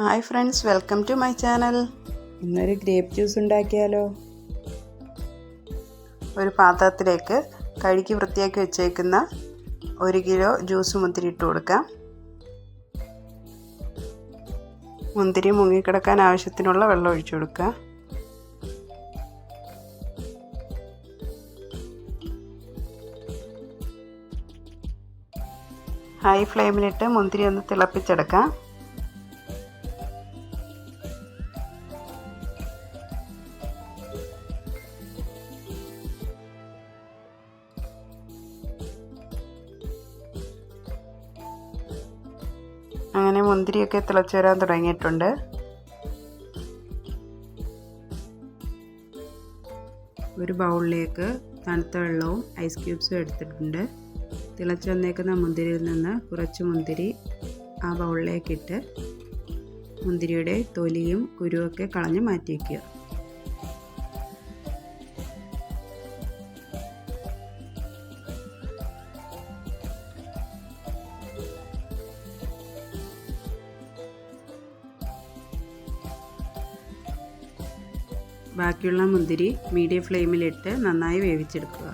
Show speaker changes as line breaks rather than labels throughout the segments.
Hi friends welcome to my channel.
ഇന്നൊരു grape juice ഉണ്ടാക്കിയാലോ?
ഒരു പാത്രത്തിലേക്ക് കഴുകി വൃത്തിയാക്കി വെച്ചേക്കുന്ന ഒരു കിലോ ജ്യൂസ് മുന്തിരി ഇട്ട് കൊടുക്കാം. മുന്തിരി മുങ്ങിക്കിടക്കാൻ ആവശ്യത്തിനുള്ള വെള്ളം ഒഴിച്ചു കൊടുക്കുക ഹൈ ഫ്ലെയിമിലിട്ട് മുന്തിരി ഒന്ന് തിളപ്പിച്ചെടുക്കാം. മുന്തിരിയൊക്കെ തിളച്ചു വരാൻ തുടങ്ങിയിട്ടുണ്ട്. ഒരു ബൗളിലേക്ക് തണുത്ത വെള്ളവും ഐസ് ക്യൂബ്സും എടുത്തിട്ടുണ്ട്. തിളച്ചു വന്നേക്കുന്ന മുന്തിരിയിൽ നിന്ന് കുറച്ച് മുന്തിരി ആ ബൗളിലേക്കിട്ട് മുന്തിരിയുടെ തൊലിയും കുരുവൊക്കെ കളഞ്ഞ് മാറ്റി വയ്ക്കുക ബാക്കിയുള്ള മുന്തിരി മീഡിയം ഫ്ലെയിമിലിട്ട് നന്നായി വേവിച്ചെടുക്കുക.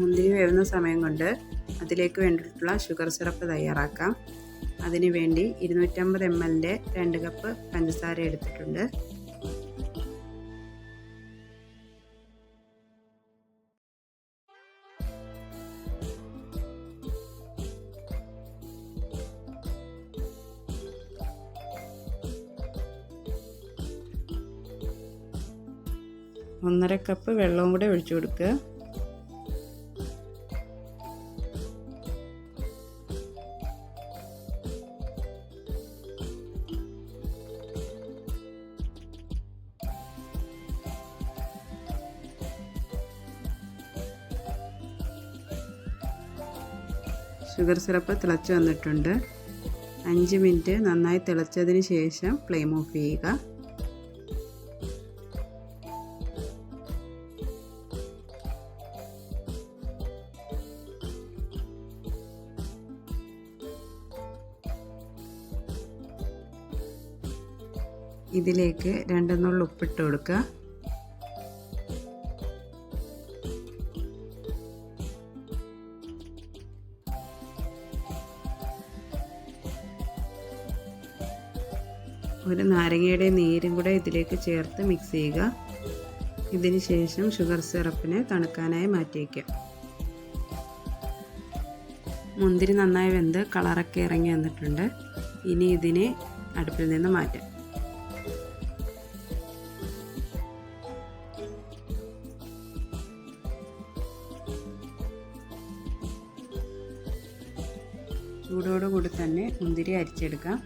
മുന്തിരി വേവുന്ന സമയം കൊണ്ട് അതിലേക്ക് വേണ്ടിയിട്ടുള്ള ഷുഗർ സിറപ്പ് തയ്യാറാക്കാം. അതിനുവേണ്ടി ഇരുന്നൂറ്റമ്പത് എം എല്ലിന്റെ രണ്ട് കപ്പ് പഞ്ചസാര എടുത്തിട്ടുണ്ട്. ഒന്നര കപ്പ് വെള്ളവും കൂടെ ഒഴിച്ചു കൊടുക്കുക. ഷുഗർ സിറപ്പ് തിളച്ച് വന്നിട്ടുണ്ട്. അഞ്ച് മിനിറ്റ് നന്നായി തിളച്ചതിന് ശേഷം ഫ്ലെയിം ഓഫ് ചെയ്യുക. ഇതിലേക്ക് രണ്ടെന്നുള്ള ഉപ്പിട്ട് കൊടുക്കുക. ഒരു നാരങ്ങയുടെ നീരും കൂടെ ഇതിലേക്ക് ചേർത്ത് മിക്സ് ചെയ്യുക. ഇതിന് ശേഷം ഷുഗർ സിറപ്പിനെ തണുക്കാനായി മാറ്റി വയ്ക്കാം മുന്തിരി നന്നായി വെന്ത് കളറൊക്കെ ഇറങ്ങി വന്നിട്ടുണ്ട്. ഇനി ഇതിനെ അടുപ്പിൽ നിന്ന് മാറ്റാം. ചൂടോടുകൂടി തന്നെ മുന്തിരി അരിച്ചെടുക്കാം.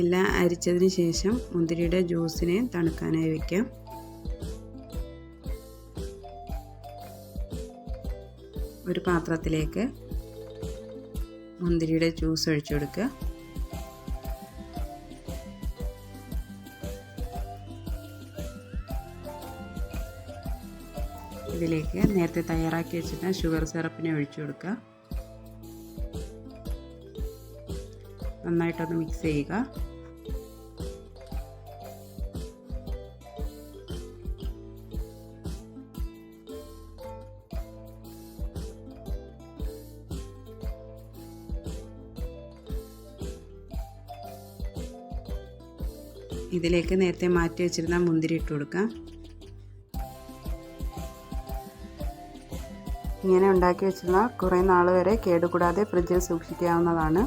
എല്ലാം അരിച്ചതിന് ശേഷം മുന്തിരിയുടെ ജ്യൂസിനെ തണുക്കാനായി വയ്ക്കാം ഒരു പാത്രത്തിലേക്ക് മുന്തിരിയുടെ ജ്യൂസ് ഒഴിച്ചു കൊടുക്കുക. ഇതിലേക്ക് നേരത്തെ തയ്യാറാക്കി വെച്ചിട്ട് ഷുഗർ സിറപ്പിനെ ഒഴിച്ചു കൊടുക്കുക. നന്നായിട്ടൊന്ന് മിക്സ് ചെയ്യുക. ഇതിലേക്ക് നേരത്തെ മാറ്റി വെച്ചിരുന്ന മുന്തിരി ഇട്ട് കൊടുക്കാം ഇങ്ങനെ ഉണ്ടാക്കി വെച്ചിരുന്ന കുറേ നാൾ വരെ കേടുകൂടാതെ ഫ്രിഡ്ജിൽ സൂക്ഷിക്കാവുന്നതാണ്.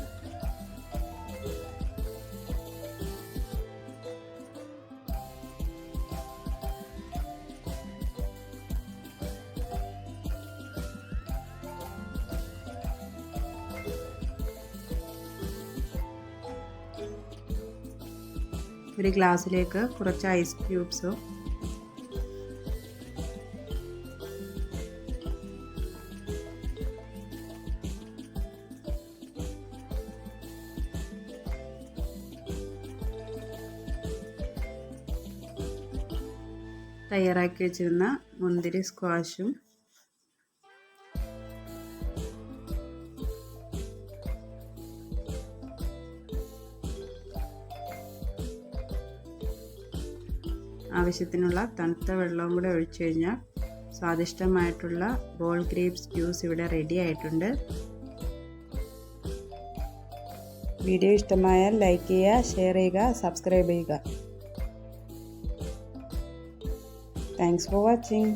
ഒരു ഗ്ലാസ്സിലേക്ക് കുറച്ച് ഐസ് ക്യൂബ്സും തയ്യാറാക്കി വെച്ചിരുന്ന മുന്തിരി സ്ക്വാഷും ആവശ്യത്തിനുള്ള തണുത്ത വെള്ളവും കൂടെ ഒഴിച്ചു കഴിഞ്ഞാൽ സ്വാദിഷ്ടമായിട്ടുള്ള ബോൾ ഗ്രേപ്സ് ജ്യൂസ് ഇവിടെ റെഡി ആയിട്ടുണ്ട്.
വീഡിയോ ഇഷ്ടമായാൽ ലൈക്ക് ചെയ്യുക ഷെയർ ചെയ്യുക സബ്സ്ക്രൈബ് ചെയ്യുക. Thanks for watching